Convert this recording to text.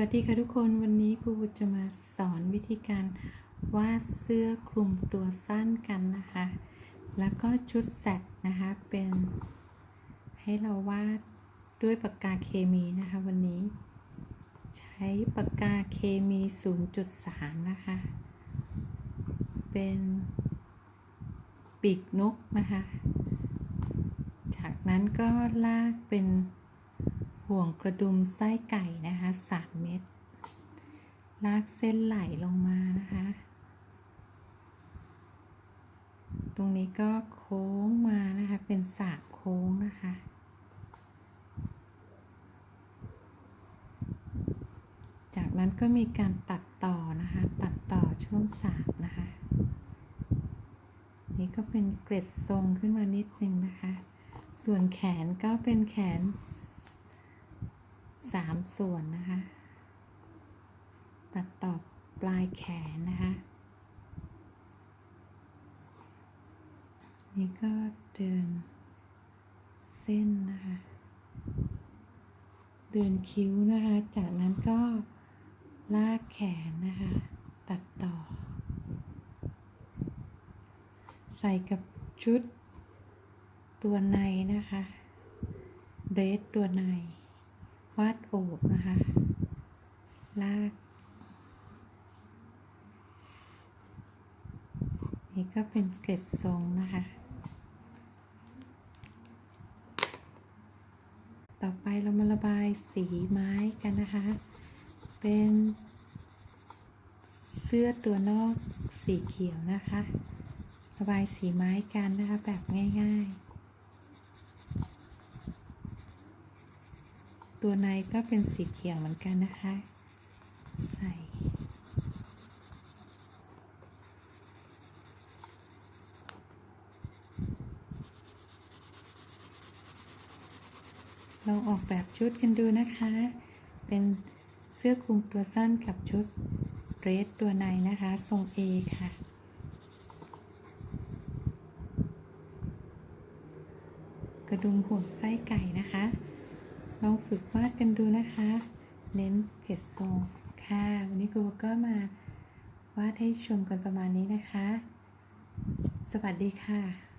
วัสดีค่ะทุกคนวันนี้ครูจะมาสอนวิธีการวาดเสื้อคลุมตัวสั้นกันนะคะ แล้วก็ชุดแสกนะคะเป็นให้เราวาดด้วยปากกาเคมีนะคะวันนี้ ใช้ปากกาเคมี 0.3 นะคะ เป็นปีกนกนะคะ จากนั้นก็ลากเป็น ห่วงกระดุมไส้ไก่นะคะ3เม็ด ลากเส้นไหลลงมานะคะ ตรงนี้ก็โค้งมานะคะ เป็นสากโค้งนะคะ จากนั้นก็มีการตัดต่อนะคะ ตัดต่อช่วงสากนะคะ นี่ก็เป็นเกล็ดทรงขึ้นมานิดนึงนะคะ ส่วนแขนก็เป็นแขน สามส่วนนะคะ ตัดต่อปลายแขนนะคะ นี่ก็เดินเส้นนะคะ เดินคิ้วนะคะ จากนั้นก็ลากแขนนะคะ ตัดต่อ ใส่กับชุดตัวในนะคะเดรสตัวใน วาดโอบนะคะ ลาก นี่ก็เป็นเกล็ดทรงนะคะ ต่อไปเรามาระบายสีไม้กันนะคะ เป็นเสื้อตัวนอกสีเขียวนะคะ ระบายสีไม้กันนะคะแบบง่าย ๆ ตัวในก็เป็นสีเขียวเหมือนกันนะคะ ใส่ลองออกแบบชุดกันดูนะคะ เป็นเสื้อคลุมตัวสั้นกับชุดเดรสตัวในนะคะ ทรง A ค่ะ กระดุมห่วงไส้ไก่นะคะ ลองฝึกวาดกันดูนะคะ เน้นเกล็ดทรงค่ะ วันนี้ครูก็มาวาดให้ชมกันประมาณนี้นะคะ สวัสดีค่ะ